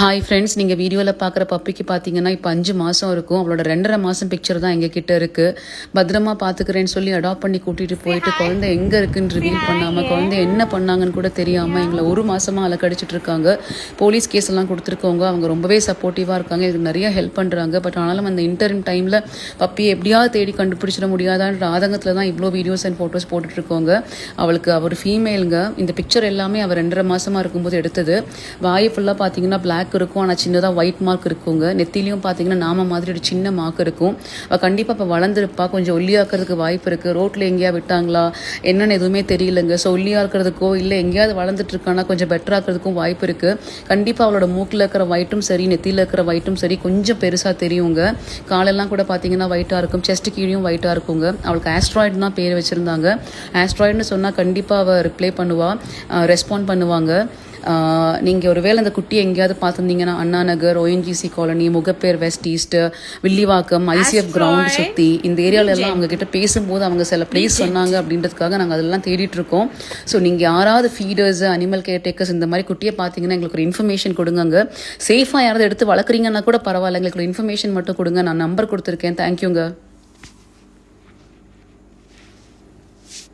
Hi friends நீங்கள் வீடியோவில் பார்க்குற பப்பிக்கு பார்த்தீங்கன்னா இப்போ அஞ்சு மாதம் இருக்கும். அவளோட ரெண்டரை மாதம் பிக்சர் தான் எங்கள் கிட்டே இருக்குது பத்திரமா பார்த்துக்கிறேன்னு சொல்லி அடாப்ட் பண்ணி கூட்டிகிட்டு போயிட்டு குழந்தை எங்கே இருக்குன்னு ரிவீல் பண்ணாமல் குழந்தை என்ன பண்ணாங்கன்னு கூட தெரியாமல் எங்களை ஒரு மாதமாக அலக்கடிச்சிட்டு இருக்காங்க. போலீஸ் கேஸ் எல்லாம் கொடுத்துருக்கவங்க அவங்க ரொம்பவே சப்போர்ட்டிவாக இருக்காங்க. எனக்கு நிறைய ஹெல்ப் பண்ணுறாங்க பட் ஆனாலும் அந்த இன்டர்ம் டைமில் பப்பியை எப்படியாவது தேடி கண்டுபிடிச்சிட முடியாதான்ற ஆதங்கத்தில் தான் இவ்வளோ வீடியோஸ் அண்ட் ஃபோட்டோஸ் போட்டுட்ருக்கோங்க அவளுக்கு அவர் ஃபீமேலுங்க இந்த பிக்சர் எல்லாமே அவர் ரெண்டரை மாதமாக இருக்கும்போது எடுத்தது. வாய் ஃபுல்லாக பார்த்தீங்கன்னா மார்க் இருக்கும். ஆனால் சின்னதாக ஒயிட் மார்க் இருக்குங்க. நெத்திலையும் பார்த்தீங்கன்னா நாம மாதிரி ஒரு சின்ன மார்க் இருக்கும். அவள் கண்டிப்பாக இப்போ வளர்ந்துருப்பா. கொஞ்சம் ஒல்லியாக்கிறதுக்கு வாய்ப்பு இருக்குது ரோட்டில் எங்கேயா விட்டாங்களா? என்னன்னு எதுவுமே தெரியலங்க. ஸோ ஒல்லியாக இருக்கிறதுக்கோ இல்லை எங்கேயாவது வளர்ந்துட்டு இருக்கானா கொஞ்சம் பெட்டராக்கிறதுக்கும் வாய்ப்பு இருக்குது கண்டிப்பாக அவளோட மூக்கில் இருக்கிற ஒயிட்டும் சரி நெத்தியில் இருக்கிற ஒயிட்டும் சரி கொஞ்சம் பெருசாக தெரியுங்க. காலெல்லாம் கூட பார்த்தீங்கன்னா ஒயிட்டாக இருக்கும். செஸ்ட் கீழேயும் ஒயிட்டாக இருக்குங்க. அவளுக்கு ஆஸ்ட்ராய்டு தான் பேர் வச்சுருந்தாங்க. ஆஸ்ட்ராய்டுன்னு சொன்னால் கண்டிப்பாக அவள் ரிப்ளை பண்ணுவா. ரெஸ்பாண்ட் பண்ணுவாங்க. நீங்கள் ஒருவேளை அந்த குட்டியை எங்கேயாவது பார்த்துருந்தீங்கன்னா Anna Nagar ONGC colony Mogappair west east Villivakkam ICF ground சுற்றி இந்த ஏரியால எல்லாம் அவங்க கிட்ட பேசும்போது அவங்க சில பிளேஸ் சொன்னாங்க அப்படின்றதுக்காக நாங்கள் அதெல்லாம் தேடிட்டு இருக்கோம். ஸோ நீங்கள் யாராவது ஃபீடர்ஸ் அனிமல் கேர்டேக்கர்ஸ் இந்த மாதிரி குட்டியை பார்த்தீங்கன்னா எங்களுக்கு ஒரு இன்ஃபர்மேஷன் கொடுங்க சேஃபாக யாராவது எடுத்து வளர்க்குறீங்கன்னா கூட பரவாயில்ல. எங்களுக்கு ஒரு இன்ஃபர்மேஷன் மட்டும் கொடுங்க. நான் நம்பர் கொடுத்துருக்கேன். தேங்க்யூங்க